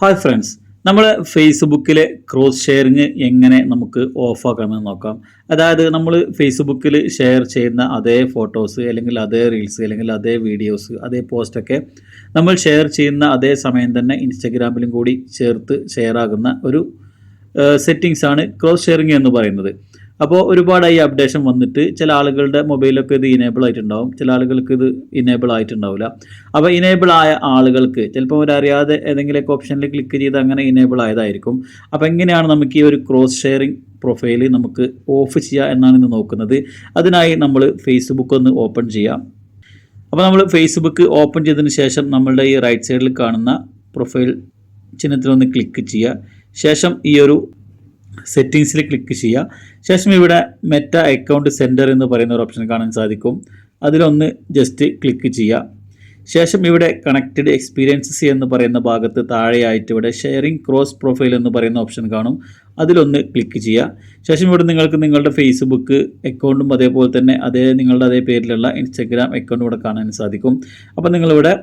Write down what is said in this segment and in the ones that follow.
Hi friends നമ്മൾ ഫേസ്ബുക്കിലെ cross sharing എങ്ങനെ നമുക്ക് ഓഫാക്കാമെന്ന് നോക്കാം. അതായത് നമ്മൾ ഫേസ്ബുക്കിൽ ഷെയർ ചെയ്യുന്ന അതേ ഫോട്ടോസ് അല്ലെങ്കിൽ അതേ റീൽസ് അല്ലെങ്കിൽ അതേ വീഡിയോസ് അതേ പോസ്റ്റൊക്കെ നമ്മൾ ഷെയർ ചെയ്യുന്ന അതേ സമയം തന്നെ ഇൻസ്റ്റഗ്രാമിലും കൂടി ചേർത്ത് ഷെയർ ആകുന്ന ഒരു സെറ്റിങ്സാണ് ക്രോസ് ഷെയറിങ് എന്ന് പറയുന്നത്. അപ്പോൾ ഒരുപാട് ഒരുപാടായി അപ്ഡേഷൻ വന്നിട്ട് ചില ആളുകളുടെ മൊബൈലൊക്കെ ഇത് ഇനേബിൾ ആയിട്ടുണ്ടാവും. ചില ആളുകൾക്ക് ഇത് ഇനേബിൾ ആയിട്ടുണ്ടാവില്ല. അപ്പോൾ ഇനേബിൾ ആയ ആളുകൾക്ക് ചിലപ്പോൾ അവരറിയാതെ ഏതെങ്കിലുമൊക്കെ ഓപ്ഷനിൽ ക്ലിക്ക് ചെയ്ത് അങ്ങനെ ഇനേബിൾ ആയതായിരിക്കും. അപ്പോൾ എങ്ങനെയാണ് നമുക്ക് ഈ ഒരു ക്രോസ് ഷെയറിംഗ് പ്രൊഫൈൽ നമുക്ക് ഓഫ് ചെയ്യുക എന്നാണ് ഇന്ന് നോക്കുന്നത്. അതിനായി നമ്മൾ ഫേസ്ബുക്ക് ഒന്ന് ഓപ്പൺ ചെയ്യാം. അപ്പോൾ നമ്മൾ ഫേസ്ബുക്ക് ഓപ്പൺ ചെയ്തതിന് ശേഷം നമ്മളുടെ ഈ റൈറ്റ് സൈഡിൽ കാണുന്ന പ്രൊഫൈൽ ചിഹ്നത്തിലൊന്ന് ക്ലിക്ക് ചെയ്യുക ശേഷം ഈ ഒരു സെറ്റിങ്സിൽ ക്ലിക്ക് ചെയ്യുക. ശേഷം ഇവിടെ മെറ്റ അക്കൗണ്ട് സെന്റർ എന്ന് പറയുന്ന ഒരു ഓപ്ഷൻ കാണാൻ സാധിക്കും. അതിലൊന്ന് ജസ്റ്റ് ക്ലിക്ക് ചെയ്യുക. ശേഷം ഇവിടെ കണക്റ്റഡ് എക്സ്പീരിയൻസസ് എന്ന് പറയുന്ന ഭാഗത്ത് താഴെയായിട്ട് ഇവിടെ ഷെയറിംഗ് ക്രോസ് പ്രൊഫൈൽ എന്ന് പറയുന്ന ഓപ്ഷൻ കാണും. അതിലൊന്ന് ക്ലിക്ക് ചെയ്യുക. ശേഷം ഇവിടെ നിങ്ങൾക്ക് നിങ്ങളുടെ ഫേസ്ബുക്ക് അക്കൗണ്ടും അതേപോലെ തന്നെ അതേ നിങ്ങളുടെ അതേ പേരിലുള്ള ഇൻസ്റ്റഗ്രാം അക്കൗണ്ടും ഇവിടെ കാണാൻ സാധിക്കും. അപ്പോൾ നിങ്ങളിവിടെ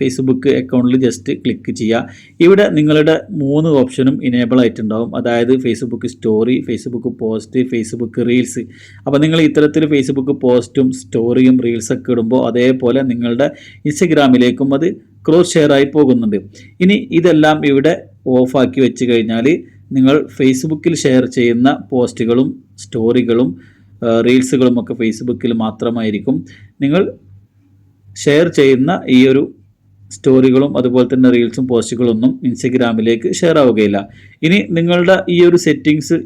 ഫേസ്ബുക്ക് അക്കൗണ്ടിൽ ജസ്റ്റ് ക്ലിക്ക് ചെയ്യുക ഇവിടെ നിങ്ങളുടെ മൂന്ന് ഓപ്ഷനും ഇനേബിൾ ആയിട്ടുണ്ടാവും. അതായത് Facebook story Facebook post Facebook reels അപ്പോൾ നിങ്ങൾ ഇത്തരത്തിൽ ഫേസ്ബുക്ക് പോസ്റ്റും സ്റ്റോറിയും റീൽസൊക്കെ ഇടുമ്പോൾ അതേപോലെ നിങ്ങളുടെ ഇൻസ്റ്റഗ്രാമിലേക്കും അത് ക്രോസ് ഷെയർ ആയി പോകുന്നുണ്ട്. ഇനി ഇതെല്ലാം ഇവിടെ ഓഫാക്കി വെച്ച് കഴിഞ്ഞാൽ നിങ്ങൾ ഫേസ്ബുക്കിൽ ഷെയർ ചെയ്യുന്ന പോസ്റ്റുകളും സ്റ്റോറികളും റീൽസുകളും ഒക്കെ ഫേസ്ബുക്കിൽ മാത്രമായിരിക്കും. നിങ്ങൾ ഷെയർ ചെയ്യുന്ന ഈ ഒരു സ്റ്റോറികളും അതുപോലെ തന്നെ റീൽസും പോസ്റ്റുകളൊന്നും ഇൻസ്റ്റഗ്രാമിലേക്ക് ഷെയർ ആവുകയില്ല ഇനി നിങ്ങളുടെ ഈ ഒരു സെറ്റിങ്സ്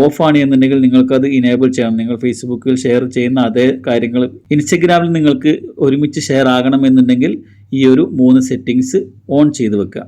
ഓഫാണ് എന്നുണ്ടെങ്കിൽ നിങ്ങൾക്കത് ഇനേബിൾ ചെയ്യണം. നിങ്ങൾ ഫേസ്ബുക്കിൽ ഷെയർ ചെയ്യുന്ന അതേ കാര്യങ്ങൾ ഇൻസ്റ്റഗ്രാമിൽ നിങ്ങൾക്ക് ഒരുമിച്ച് ഷെയർ ആകണമെന്നുണ്ടെങ്കിൽ ഈ ഒരു മൂന്ന് സെറ്റിങ്സ് ഓൺ ചെയ്ത് വെക്കുക.